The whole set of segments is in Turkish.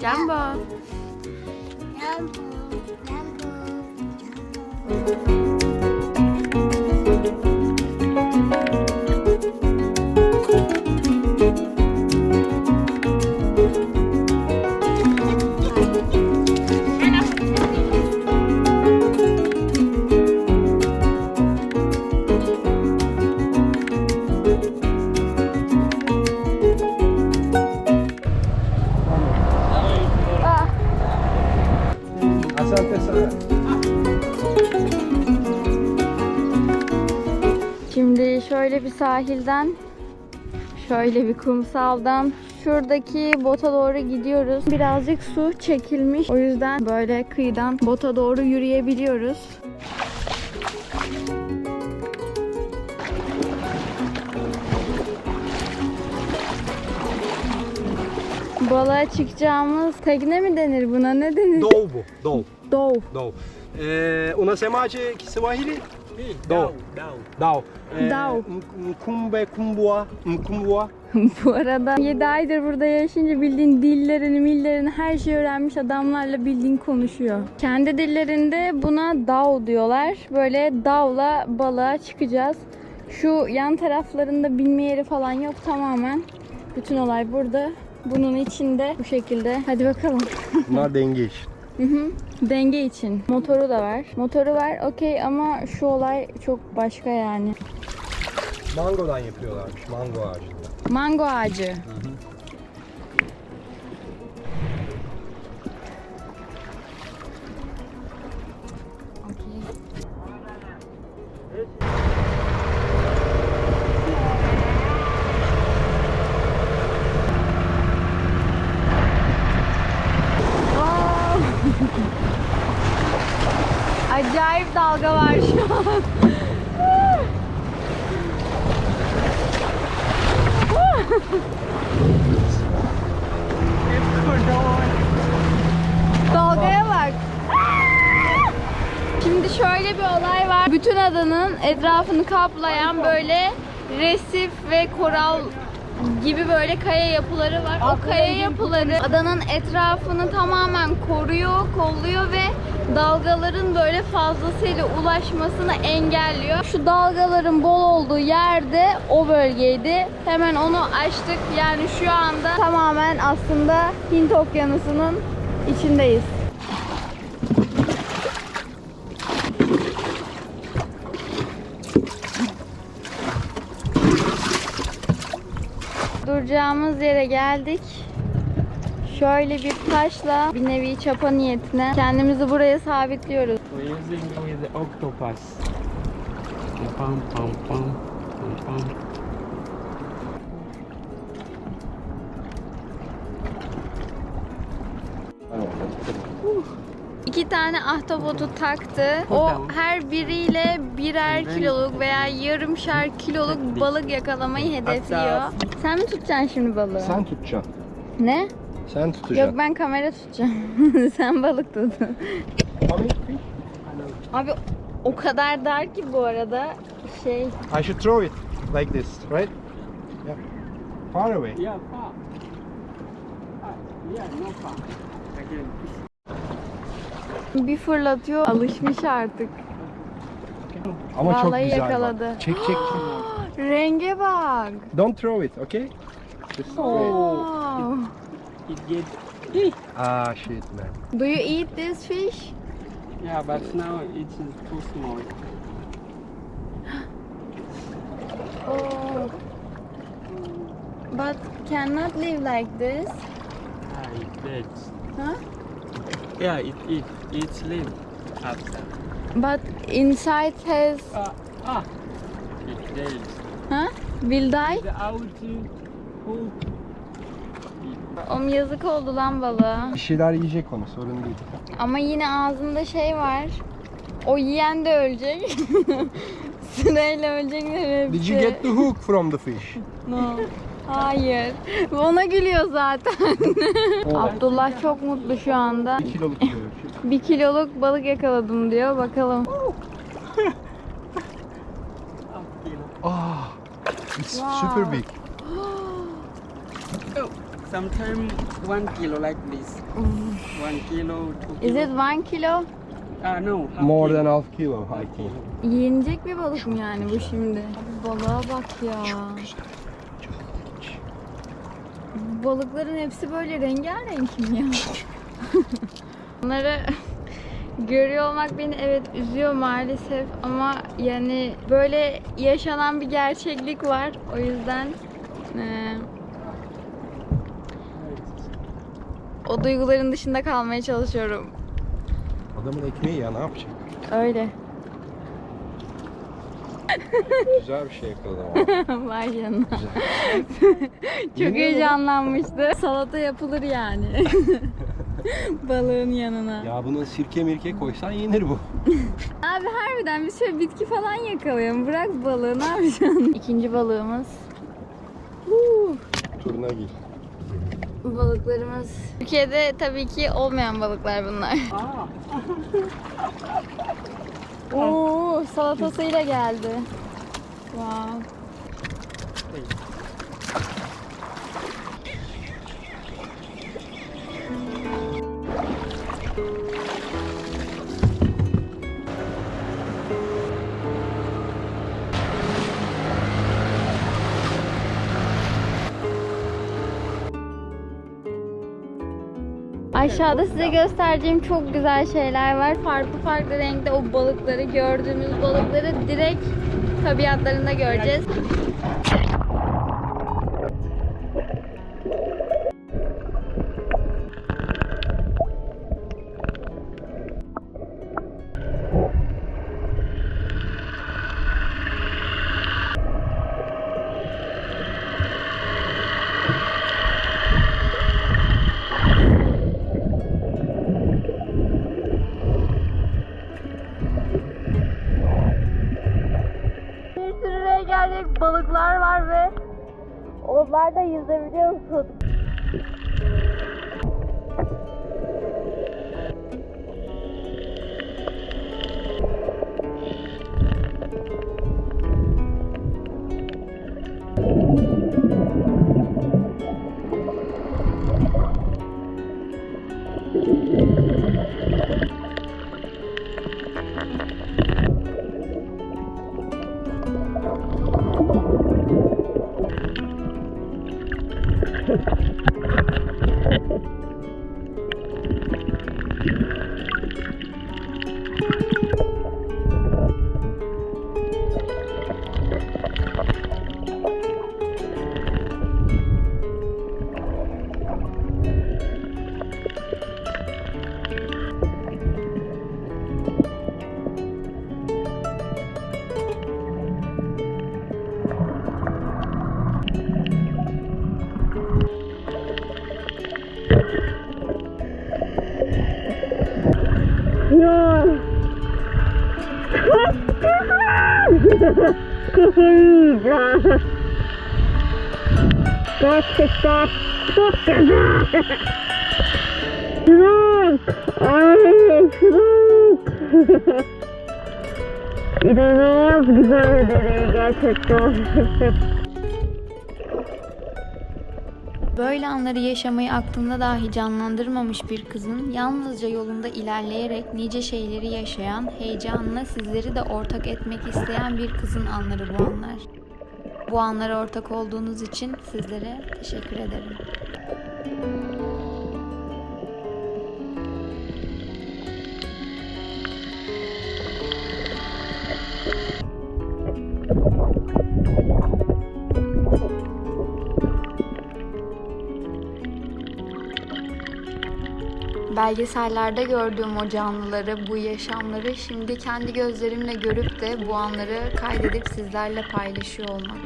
Jumbo. Jumbo, jumbo, jumbo. Şöyle bir sahilden, şöyle bir kumsaldan şuradaki bota doğru gidiyoruz. Birazcık su çekilmiş. O yüzden böyle kıyıdan bota doğru yürüyebiliyoruz. Balığa çıkacağımız tekne mi denir buna? Ne denir? Dou bu. Dou. Dov. Dou. Eh, unasemaje Kiswahili? Dao. Dou. Dao. Dau. Eh, Dau. Mkumbe kumbua. Mkumbua. Bu arada 7 aydır burada yaşayınca bildiğin dillerini, millerini her şeyi öğrenmiş adamlarla bildiğin konuşuyor. Kendi dillerinde buna dav diyorlar. Böyle davla balığa çıkacağız. Şu yan taraflarında binme yeri falan yok tamamen. Bütün olay burada. Bunun içinde bu şekilde. Hadi bakalım. Bunlar denge için. Hı hı. Denge için. Motoru da var. Motoru var okey ama şu olay çok başka yani. Mangodan yapıyorlarmış. Mango ağacında. Mango ağacı. Okey. Dalgaya bak. Şimdi şöyle bir olay var. Bütün adanın etrafını kaplayan böyle resif ve koral gibi böyle kaya yapıları var. O kaya yapıları adanın etrafını tamamen koruyor, kolluyor ve dalgaların böyle fazlasıyla ulaşmasını engelliyor. Şu dalgaların bol olduğu yerde o bölgeydi. Hemen onu açtık. Yani şu anda tamamen aslında Hint Okyanusu'nun içindeyiz. Duracağımız yere geldik. Şöyle bir taşla bir nevi çapa niyetine kendimizi buraya sabitliyoruz. We're using with the octopus. Pam pam pam pam pam. İki tane ahtapotu taktı. O her biriyle birer kiloluk veya yarımşar kiloluk balık yakalamayı hedefliyor. Sen mi tutacaksın şimdi balığı? Sen tutacaksın. Ne? Sen tutacaksın. Yok ben kamera tutacağım. Sen balık tut. Abi o kadar dar ki bu arada şey I should throw it like this, right? Yeah. Far away. Yeah, far. Ah, yeah, no far. Again. bir fırlatıyor alışmış artık. Ama çok Vallahi güzel yakaladı. bak. Çek çek çek. Renge bak. Don't throw it, okay? Just throw it. It get. Ah shit man. Do you eat this fish? Yeah, but now it is too small. Oh. But cannot live like this. Ah, it dead. Huh? Yeah, it it it's live after. But inside has Ah, ah. It dead. huh? Will die. The out hook. Oğlum yazık oldu lan balığa. Bir şeyler yiyecek onu sorun değil. Ama yine ağzında şey var. O yiyen de ölecek. Sırayla ölecekler hepsi. Did you get the hook from the fish? No. Hayır. Ona gülüyor zaten. Abdullah çok mutlu şu anda. Bir kiloluk diyor. Bir kiloluk balık yakaladım diyor. Bakalım. Ah, it's Wow. super big. Sometimes one kilo like this. One kilo, two Is kilo. it one kilo? Ah no. half More kilo. than half kilo, I think. Yenecek bir balık mı yani bu şimdi? Balığa bak ya. Bu Balıkların hepsi böyle rengarenk mi ya? Bunları görüyor olmak beni evet üzüyor maalesef ama yani böyle yaşanan bir gerçeklik var. O yüzden eee, o duyguların dışında kalmaya çalışıyorum. Adamın ekmeği ya ne yapacak? Öyle. Güzel bir şey yakaladı ama. Vay canına. Çok heyecanlanmıştı. Salata yapılır yani. Balığın yanına. ya buna sirke mirke koysan yenir bu. Abi harbiden bir şöyle bitki falan yakalayalım. Bırak balığı ne yapacaksın? İkinci balığımız. Gir. Bu balıklarımız. Türkiye'de tabii ki olmayan balıklar bunlar. Oo, salatasıyla geldi. Wow. Aşağıda size göstereceğim çok güzel şeyler var. Farklı farklı renkte o balıkları gördüğümüz balıkları direkt tabiatlarında göreceğiz. Onlar da yüzebiliyorsun. Gerçekten çok güzel. Şuruk. Ay şuruk. İnanılmaz güzel bir deney gerçekten. Böyle anları yaşamayı aklında dahi canlandırmamış bir kızın yalnızca yolunda ilerleyerek nice şeyleri yaşayan, heyecanla sizleri de ortak etmek isteyen bir kızın anları bu anlar. Bu anlara ortak olduğunuz için sizlere teşekkür ederim. Belgesellerde gördüğüm o canlıları, bu yaşamları şimdi kendi gözlerimle görüp de bu anları kaydedip sizlerle paylaşıyor olmak.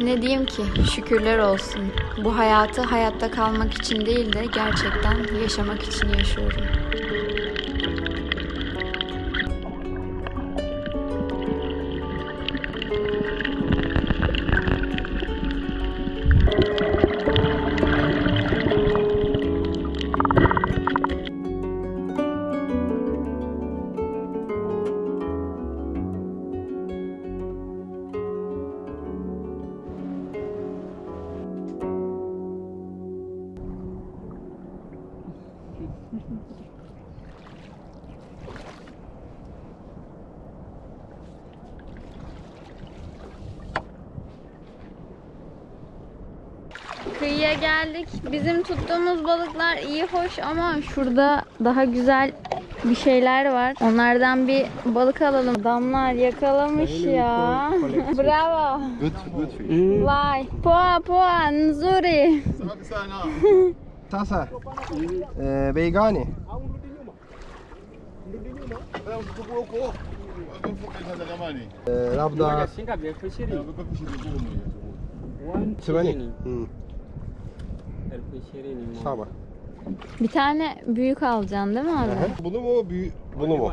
Ne diyeyim ki şükürler olsun. Bu hayatı hayatta kalmak için değil de gerçekten yaşamak için yaşıyorum. Buraya geldik. Bizim tuttuğumuz balıklar iyi hoş ama şurada daha güzel bir şeyler var. Onlardan bir balık alalım. Damlar yakalamış ya. Bravo. Good, good fish. Vay. Poa poa nzuri. Tasa. Ee, Beygani. Ee, Labda. 80 sawa. Bir tane büyük alacaksın değil mi abi? Aha. Bunu mu, büyük, bunu mu?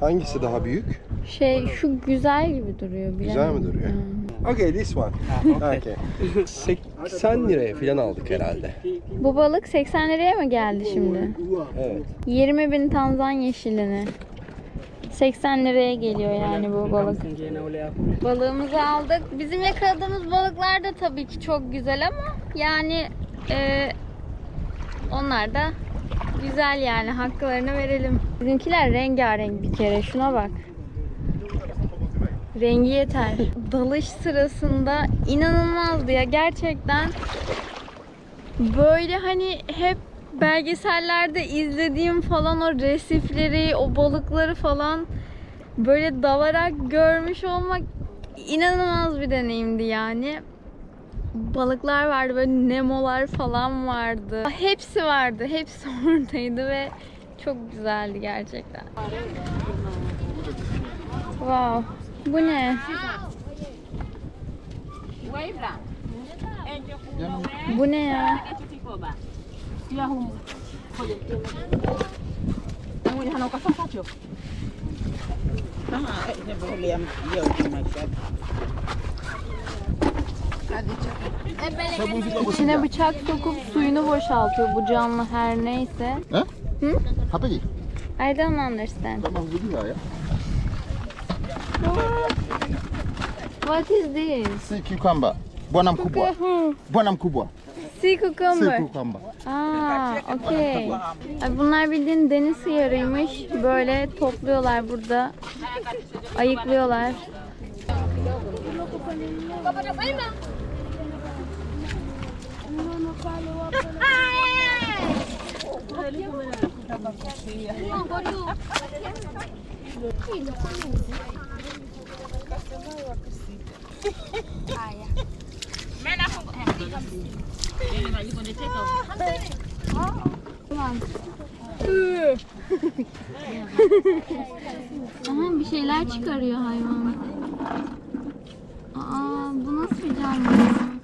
Hangisi daha büyük? Şey şu güzel gibi duruyor. Güzel bilemedim. mi duruyor? Hmm. Okay, this one. Okay. 80 liraya falan aldık herhalde. Bu balık 80 liraya mı geldi şimdi? Evet. 20 bin Tanzanya şilini. 80 liraya geliyor yani bu balık. Balığımızı aldık. Bizim yakaladığımız balıklar da tabii ki çok güzel ama yani e, onlar da güzel yani haklarını verelim. Bizimkiler rengarenk bir kere şuna bak. Rengi yeter. Dalış sırasında inanılmazdı ya gerçekten. Böyle hani hep belgesellerde izlediğim falan o resifleri, o balıkları falan böyle dalarak görmüş olmak inanılmaz bir deneyimdi yani. Balıklar vardı böyle nemolar falan vardı. Hepsi vardı. Hepsi oradaydı ve çok güzeldi gerçekten. Wow. Bu ne? Bu ne ya? İçine bıçak sokup suyunu boşaltıyor bu canlı her neyse. Apa lagi? I don't understand. Mahu juga ya. What is this? Si cucumber. Bwana mkubwa. Hı, Bwana mkubwa. Sea cucumber. cucumber. Aa, okey. Ay, Bunlar bildiğin deniz hıyarıymış. Böyle topluyorlar burada. Ayıklıyorlar. Aha bir şeyler çıkarıyor hayvan. Aa bu nasıl bir canlı?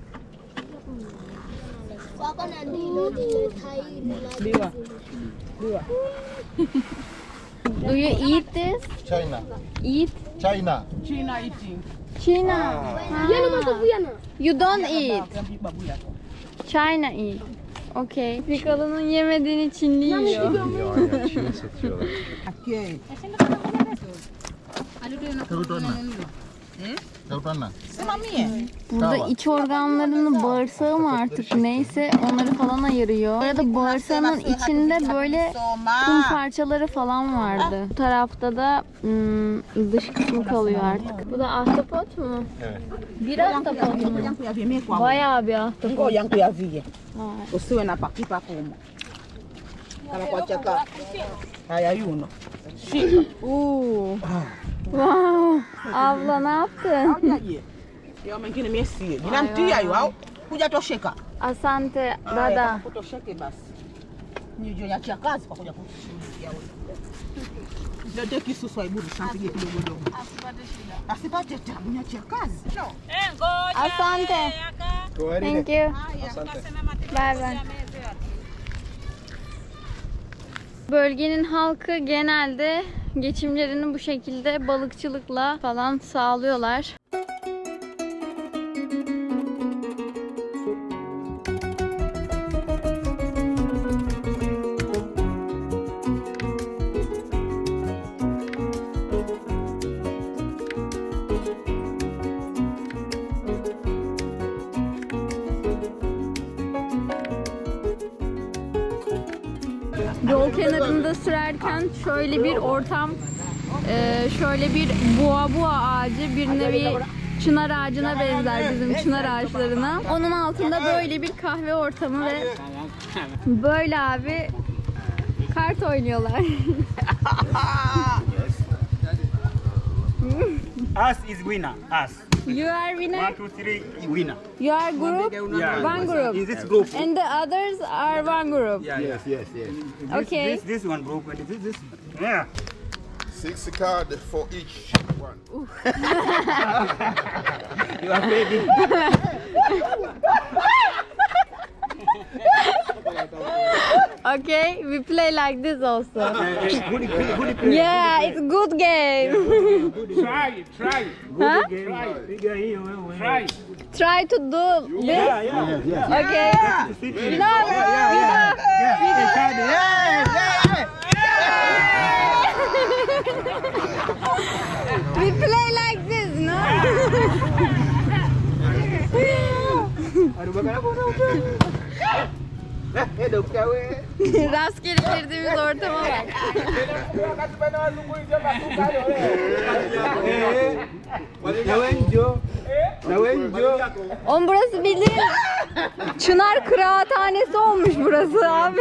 Tairi na Do you eat this? China. Eat? China. China. Ha. You don't eat. China eat. Okay. Piccolo'nun yemediğini Çinli yiyor. Ya ya Çin satıyorlar. Terutana. Terutana. Burada iç organlarını bağırsağı mı artık neyse onları falan ayırıyor. Bu arada bağırsağının içinde böyle kum parçaları falan vardı. Bu tarafta da hmm, dış kısmı kalıyor artık. Bu da ahtapot mu? Evet. Bir ahtapot mu? Bayağı bir ahtapot. usiwe na pakipa kumo kama kwa chaka haya yuno shika Oo. Wow. Abla ne yaptın? yo mengine miesie jinamtia yo au hujatosheka Asante dada. kutosheke basi nijonyacha kazi kwa kuja kushuhudia wewe Lete kisusu aibudu sampige kidogo dogo asipate tabu nyachia kazi no. Asante. Thank you. Bye bye. Bölgenin halkı genelde geçimlerini bu şekilde balıkçılıkla falan sağlıyorlar. Şöyle bir ortam, e, şöyle bir boğa boğa ağacı, bir nevi çınar ağacına benzer bizim çınar ağaçlarına. Onun altında böyle bir kahve ortamı ve böyle abi kart oynuyorlar. Us is winner. Us. you are winner. One, two, three, winner. You are group. Yeah. One group. In this group. And the others are one group. Yeah, yeah. yes, yes. Okay. This, this one group and this, this. Yeah. Six cards for each one. You are baby. Okay, we play like this also. good, good, good play. Yeah, it's good game. Try, try. huh? Try. Figure here. Try. Try to do this. Yeah, yeah. Okay. Sit No, Yeah, yeah, yeah. we play like this, no? Rastgele girdiğimiz ortama bak. Oğlum burası bildiğin Çınar Kıraathanesi olmuş burası abi.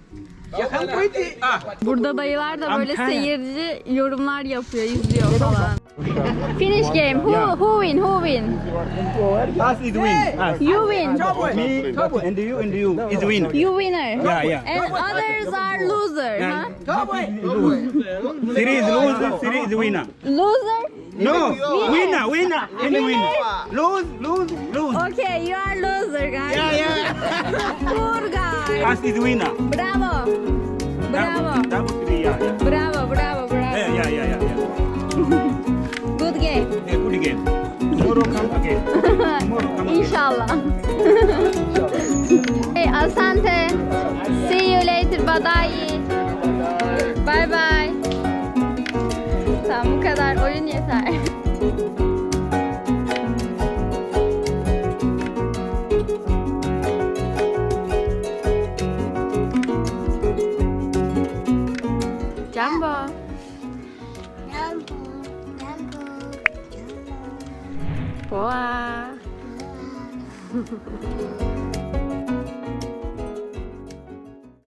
Burada dayılar da böyle seyirci yorumlar yapıyor, izliyor falan. Finish game. Who who win? Who win? Us is win. Us. You win. Me and you and you is win. You winner. Yeah, yeah. And others are loser, huh? Series lose, series winner. Loser? No, winner, winner, and winner. Lose, lose, lose. Okay, you are loser, guys. Yeah, yeah. Poor guy. İs winner. Bravo. Bravo. Double three, yeah, yeah. Bravo, bravo, bravo. Yeah, yeah, yeah, yeah. yeah. Good game. Yeah, good game. Tomorrow come again. Tomorrow come again. İnşallah. hey, Asante. See you later. Bye Bye Mm-hmm.